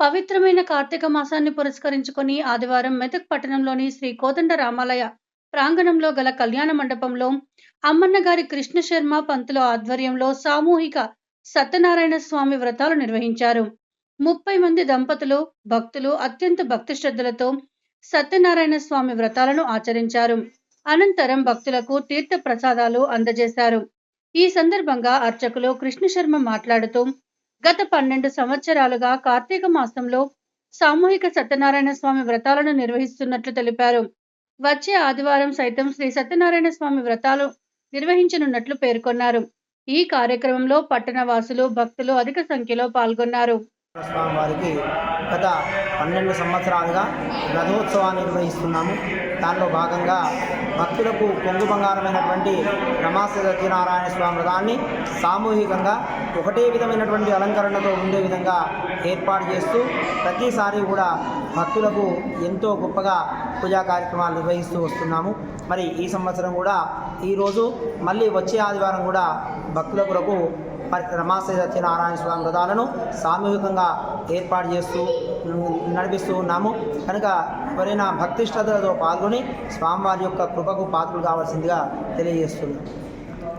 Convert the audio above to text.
పవిత్రమైన కార్తీక మాసాన్ని పురస్కరించుకొని ఆదివారం మెదక్ పట్టణంలోని శ్రీ కోదండ రామాలయ ప్రాంగణంలో గల కళ్యాణ మండపంలో అమ్మన్న గారి కృష్ణ శర్మ పంతుల ఆధ్వర్యంలో సామూహిక సత్యనారాయణ స్వామి వ్రతాలు నిర్వహించారు. ముప్పై మంది దంపతులు భక్తులు అత్యంత భక్తి శ్రద్ధలతో సత్యనారాయణ స్వామి వ్రతాలను ఆచరించారు. అనంతరం భక్తులకు తీర్థ ప్రసాదాలు అందజేశారు. ఈ సందర్భంగా అర్చకులు కృష్ణ శర్మ మాట్లాడుతూ గత పన్నెండు సంవత్సరాలుగా కార్తీక మాసంలో సామూహిక సత్యనారాయణ స్వామి వ్రతాలను నిర్వహిస్తున్నట్లు తెలిపారు. వచ్చే ఆదివారం సైతం శ్రీ సత్యనారాయణ స్వామి వ్రతాలు నిర్వహించనున్నట్లు పేర్కొన్నారు. ఈ కార్యక్రమంలో పట్టణ వాసులు భక్తులు అధిక సంఖ్యలో పాల్గొన్నారు. స్వామి వారికి గత పన్నెండు సంవత్సరాలుగా రథోత్సవాన్ని నిర్వహిస్తున్నాము. దానిలో భాగంగా భక్తులకు కొంగు బంగారమైనటువంటి రమాస సత్యనారాయణ స్వామి వ్రతాన్ని సామూహికంగా ఒకటే విధమైనటువంటి అలంకరణతో ఉండే విధంగా ఏర్పాటు చేస్తూ ప్రతిసారి కూడా భక్తులకు ఎంతో గొప్పగా పూజా కార్యక్రమాలు నిర్వహిస్తూ వస్తున్నాము. మరి ఈ సంవత్సరం కూడా ఈరోజు మళ్ళీ వచ్చే ఆదివారం కూడా భక్తుల కొరకు రమాశ్రీ సత్యనారాయణ స్వామి వ్రతాలను సామూహికంగా ఏర్పాటు చేస్తూ నడిపిస్తూ ఉన్నాము. కనుక ఎవరైనా భక్తి శ్రద్ధలతో పాల్గొని స్వామివారి యొక్క కృపకు పాత్రలు కావాల్సిందిగా తెలియజేస్తున్నాం